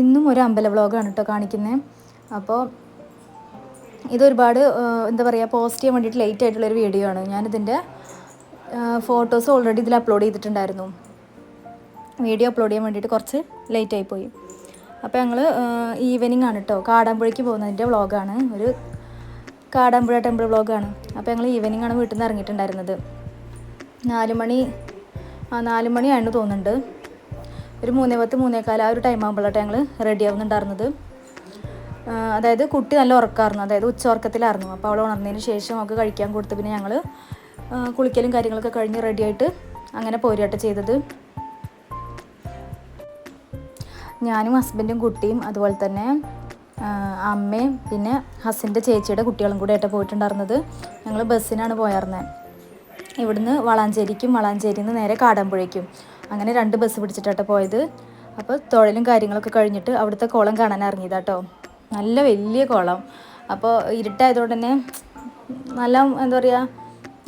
ഇന്നും ഒരു അമ്പല വ്ളോഗാണ് കേട്ടോ കാണിക്കുന്നത് അപ്പോൾ ഇതൊരുപാട് എന്താ പറയുക പോസ്റ്റ് ചെയ്യാൻ വേണ്ടിയിട്ട് ലേറ്റ് ആയിട്ടുള്ളൊരു വീഡിയോ ആണ്. ഞാനിതിന്റെ ഫോട്ടോസ് ഓൾറെഡി ഇതിൽ അപ്ലോഡ് ചെയ്തിട്ടുണ്ടായിരുന്നു. വീഡിയോ അപ്ലോഡ് ചെയ്യാൻ വേണ്ടിയിട്ട് കുറച്ച് ലേറ്റ് ആയിപ്പോയി അപ്പോൾ ഞങ്ങൾ ഈവനിങ് ആണ് കേട്ടോ കാടാമ്പുഴയ്ക്ക് പോകുന്നതിന്റെ വ്ളോഗാണ്. ഒരു കാടാമ്പുഴ ടെമ്പിൾ വ്ളോഗാണ്. അപ്പോൾ ഞങ്ങൾ ഈവനിങ് ആണ് വീട്ടിൽ നിന്ന് ഇറങ്ങിയിട്ടുണ്ടായിരുന്നത്. നാല് മണി ആ നാല് മണിയായിരുന്നു തോന്നുന്നുണ്ട്. ഒരു മൂന്നേ പത്ത് മൂന്നേക്കാല ആ ഒരു ടൈം ആകുമ്പോഴാണ് ഞങ്ങൾ റെഡി ആവുന്നുണ്ടായിരുന്നത്. അതായത് കുട്ടി നല്ല ഉറക്കമായിരുന്നു അതായത് ഉച്ച ഉറക്കത്തിലായിരുന്നു അപ്പോൾ അവൾ ഉണർന്നതിന് ശേഷം അവൾക്ക് കഴിക്കാൻ കൊടുത്ത് പിന്നെ ഞങ്ങൾ കുളിക്കലും കാര്യങ്ങളൊക്കെ കഴിഞ്ഞ് റെഡിയായിട്ട് അങ്ങനെ പോരുകയായിട്ട് ചെയ്തത്. ഞാനും ഹസ്ബൻഡും കുട്ടിയും അതുപോലെ തന്നെ അമ്മയും പിന്നെ ഹസ്സിന്റെ ചേച്ചിയുടെ കുട്ടികളും കൂടെ ആയിട്ട് പോയിട്ടുണ്ടായിരുന്നത്. ഞങ്ങൾ ബസ്സിനാണ് പോയായിരുന്നത് ഇവിടുന്ന് വളാഞ്ചേരിക്കും വളാഞ്ചേരിയിൽ നിന്ന് നേരെ കാടാമ്പുഴയ്ക്കും. അങ്ങനെ രണ്ട് ബസ് പിടിച്ചിട്ടാട്ടോ പോയത്. അപ്പോൾ തൊഴിലും കാര്യങ്ങളൊക്കെ കഴിഞ്ഞിട്ട് അവിടുത്തെ കുളം കാണാൻ ഇറങ്ങിയതാട്ടോ. നല്ല വലിയ കുളം. അപ്പോൾ ഇരുട്ടായതുകൊണ്ട് തന്നെ നല്ല എന്താ പറയുക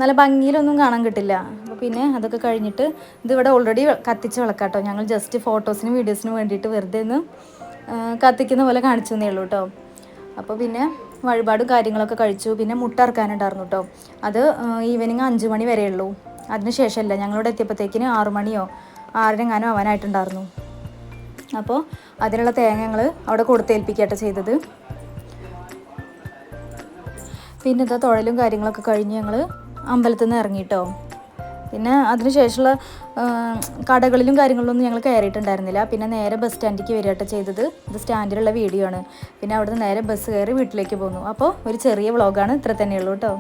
നല്ല ഭംഗിയിലൊന്നും കാണാൻ കിട്ടില്ല. അപ്പോൾ പിന്നെ അതൊക്കെ കഴിഞ്ഞിട്ട് ഇതിവിടെ ഓൾറെഡി കത്തിച്ച് വിളക്കാട്ടോ. ഞങ്ങൾ ജസ്റ്റ് ഫോട്ടോസിനും വീഡിയോസിനും വേണ്ടിയിട്ട് വെറുതെ ഒന്ന് കത്തിക്കുന്ന പോലെ കാണിച്ചു തന്നേ ഉള്ളൂ കേട്ടോ അപ്പോൾ പിന്നെ വഴിപാടും കാര്യങ്ങളൊക്കെ കഴിച്ചു. പിന്നെ മുട്ട ഇറക്കാനുണ്ടായിരുന്നു കേട്ടോ അത് ഈവനിങ് അഞ്ച് മണി വരെ ഉള്ളൂ അതിന് ശേഷമല്ല. ഞങ്ങളിവിടെ എത്തിയപ്പോഴത്തേക്കിന് ആറു മണിയോ ആറരങ്ങാനോ ആവാനായിട്ടുണ്ടായിരുന്നു. അപ്പോൾ അതിനുള്ള തേങ്ങ ഞങ്ങൾ അവിടെ കൊടുത്തേൽപ്പിക്കട്ടെ ചെയ്തത്. പിന്നെ ഇതാ തുഴലും കാര്യങ്ങളൊക്കെ കഴിഞ്ഞ് ഞങ്ങൾ അമ്പലത്തിൽ നിന്ന് ഇറങ്ങിയിട്ടോ പിന്നെ അതിനുശേഷമുള്ള കടകളിലും കാര്യങ്ങളിലൊന്നും ഞങ്ങൾ കയറിയിട്ടുണ്ടായിരുന്നില്ല. പിന്നെ നേരെ ബസ് സ്റ്റാൻഡിലേക്ക് വരികട്ടെ ചെയ്തത്. ഇത് സ്റ്റാൻഡിലുള്ള വീഡിയോ ആണ്. പിന്നെ അവിടുന്ന് നേരെ ബസ് കയറി വീട്ടിലേക്ക് പോന്നു. അപ്പോൾ ഒരു ചെറിയ വ്ളോഗാണ് ഇത്ര തന്നെയുള്ളൂ കേട്ടോ.